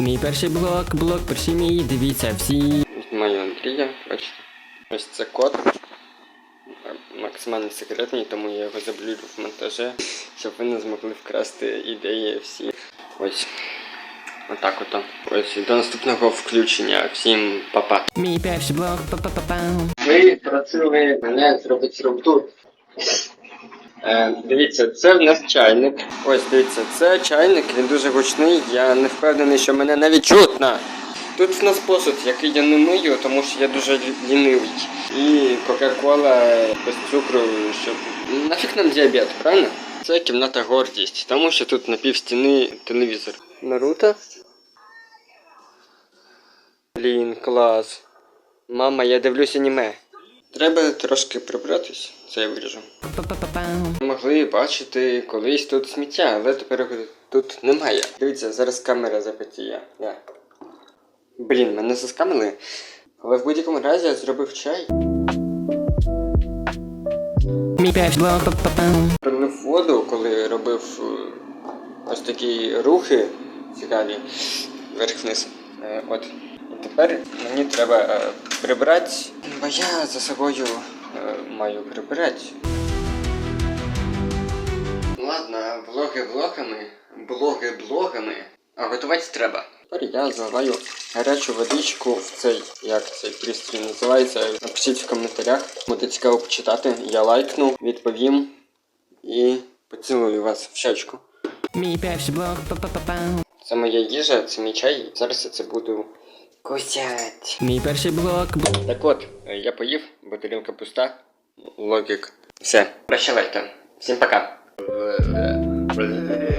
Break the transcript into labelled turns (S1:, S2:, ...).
S1: Мій перший блок, блок перший мій, дивіться всі.
S2: Знімаю Андрія, бачите. Ось це код. Максимально секретний, тому я його заблюрю в монтажі, щоб ви не змогли вкрасти ідеї всі. Ось. Отак ото. Ось до наступного включення. Всім па-па.
S1: Мій перший блок, па-па-па-пам.
S2: Ви просили мене зробити роботу. Е, дивіться, це в нас чайник. Ось дивіться, це чайник, він дуже гучний. Я не впевнений, що мене навіть чутно. Тут в нас посуд, який я не мию, тому що я дуже лінивий. І Кока-Кола без цукру, щоб. Нафіг нам діабет, правильно? Це кімната гордість, тому що тут на пів стіни телевізор. Наруто? Блін, клас. Мама, я дивлюсь аніме. Треба трошки прибратись, це я виріжу. Могли бачити колись тут сміття, але тепер тут немає. Дивіться, зараз камера запотіє. Я. Блін, мене заскамили. Але в будь-якому разі я зробив чай. Пролив воду, коли робив е, ось такі рухи цікаві вверх-вниз. Е, От. І тепер мені треба прибрати, бо я за собою е, маю прибирати. Ладно, влоги влогами, блоги блогами, а готувати треба. Тепер я заливаю гарячу водичку в цей, як цей пристрій називається. Напишіть в коментарях. Буде цікаво почитати. Я лайкну, відповім і поцілую вас в щечку.
S1: Мій перший блок, па-па-па-пам.
S2: Це моя їжа, це мій чай. Зараз я це буду кусять.
S1: Мій перший блок.
S2: Так от, е, я поїв, бо тарілка пуста. Логік. Все. Прощавайте. Всім пока. Е, е,